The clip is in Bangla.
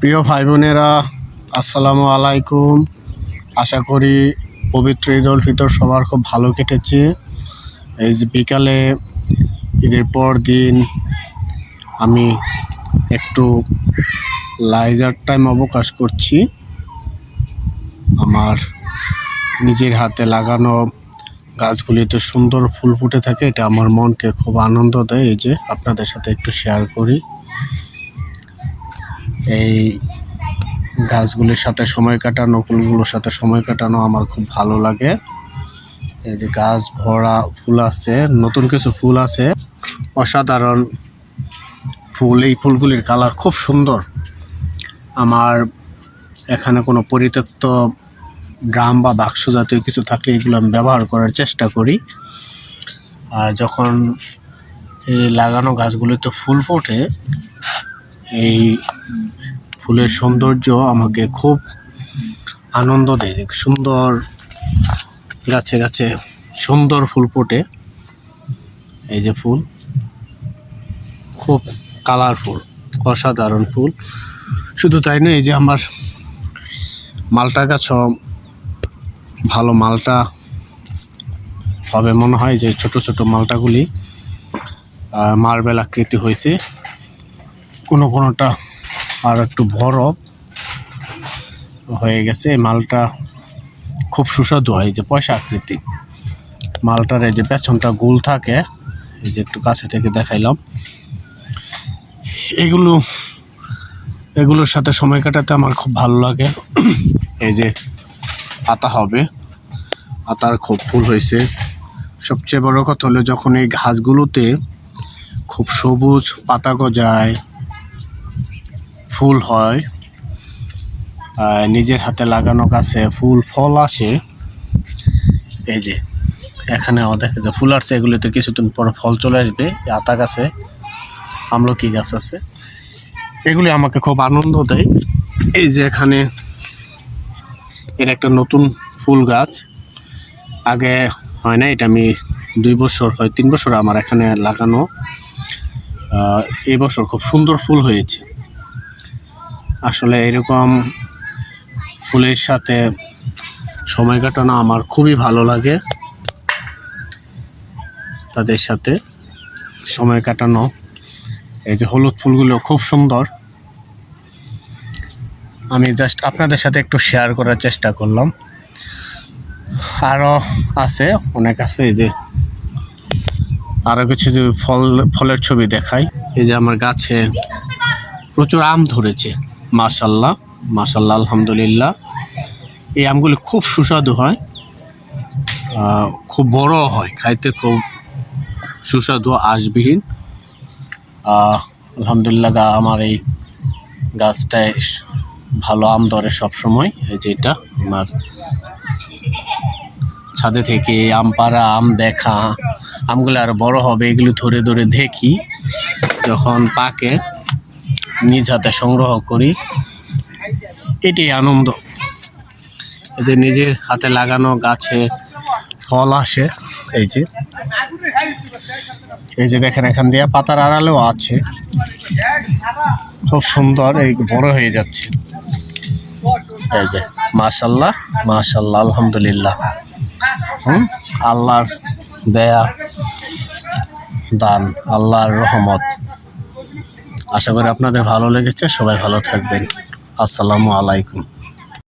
প্রিয় ভাই বোনেরা আসসালামু আলাইকুম। আশা করি পবিত্র ঈদ উল ফিতর সবার খুব ভালো কেটেছে। এই যে বিকালে ঈদের পর দিন আমি একটু লাইজার টাইম অবকাশ করছি। আমার নিজের হাতে লাগানো গাছগুলিতে সুন্দর ফুল ফুটে থাকে, এটা আমার মনকে খুব আনন্দ দেয়। এই যে আপনাদের সাথে একটু শেয়ার করি। এই গাছগুলির সাথে সময় কাটানো, ফুলগুলোর সাথে সময় কাটানো আমার খুব ভালো লাগে। এই যে গাছ ভরা ফুল আছে, নতুন কিছু ফুল আছে। অসাধারণ ফুল, এই ফুলগুলির কালার খুব সুন্দর। আমার এখানে কোনো পরিত্যক্ত ড্রাম বা বাক্স জাতীয় কিছু থাকলে এগুলো আমি ব্যবহার করার চেষ্টা করি। আর যখন এই লাগানো গাছগুলিতে ফুল ফোটে, এই ফুলের সৌন্দর্য আমাকে খুব আনন্দ দেয়। সুন্দর গাছে গাছে সুন্দর ফুল ফোটে। এই যে ফুল, খুব কালারফুল, অসাধারণ ফুল। শুধু তাই নয়, এই যে আমার মালটা গাছও ভালো মালটা হবে মনে হয় যে ছোট ছোট মালটাগুলি মার্বেল আকৃতি হয়েছে। কোনো কোনোটা আর একটু বড় হয়ে গেছে। এই মালটা খুব সুস্বাদু হয় যে পয়সা আকৃতি। মালটার এই যে পেছনটা গোল থাকে, এই যে একটু কাছে থেকে দেখাইলাম। এগুলো, এগুলোর সাথে সময় কাটাতে আমার খুব ভালো লাগে। এই যে আতা হবে আতার খুব ফুল হয়েছে। সবচেয়ে বড় কথা হলো যখন এই ঘাসগুলোতে খুব সবুজ পাতা গজায় ফুল হয়। নিজের হাতে লাগানো গাছে ফুল, ফল আসে। এই যে, এখানে দেখা যায় ফুল আসছে, এগুলোতে কিছুদিন পর ফল চলে আসবে আতা গাছে। আমলকি গাছ আছে। এগুলি আমাকে খুব আনন্দ দেয়। এই যে এখানে এর একটা নতুন ফুল গাছ। আগে হয় না এটা আমি দুই বছর হয়, তিন বছর আমার এখানে লাগানো। এবছর খুব সুন্দর ফুল হয়েছে। আসলে এরকম ফুলের সাথে সময় কাটানো আমার খুবই ভালো লাগে। তাদের সাথে সময় কাটানো। এই যে হলুদ ফুলগুলো খুব সুন্দর। আমি জাস্ট আপনাদের সাথে একটু শেয়ার করার চেষ্টা করলাম। আরও আছে, অনেক আছে, এই যে আরও কিছু ফল, ফলের ছবি দেখাই। এই যে আমার গাছে প্রচুর আম ধরেছে। মাশাল্লাহ মাশাল্লাহ, আলহামদুলিল্লাহ। এই আমগুলি খুব সুস্বাদু হয় খুব বড় হয়, খাইতে খুব সুস্বাদু, আশবিহীন। আলহামদুলিল্লাহ গা, আমার এই গাছটায় ভালো আম ধরে সব সময় এই যেটা আমার ছাদে থেকে আম পাড়া, আম দেখা, আমগুলো আরও বড় হবে, এগুলো ধরে ধরে দেখি, যখন পাকে নিজ হাতে সংগ্রহ করি। এটি আনন্দ। যে নিজের হাতে লাগানো গাছে ফল আসে, এই যে। এই যে দেখেন, এখান দিয়ে পাতার আড়ালেও আছে। খুব সুন্দর, এই বড় হয়ে যাচ্ছে। এই যে, মাশাল্লাহ মাশাল্লাহ, আলহামদুলিল্লাহ। হুম? আল্লাহর দেয়া, দান, আল্লাহর রহমত। আশা করি আপনাদের ভালো লেগেছে সবাই ভালো থাকবেন। আসসালামু আলাইকুম।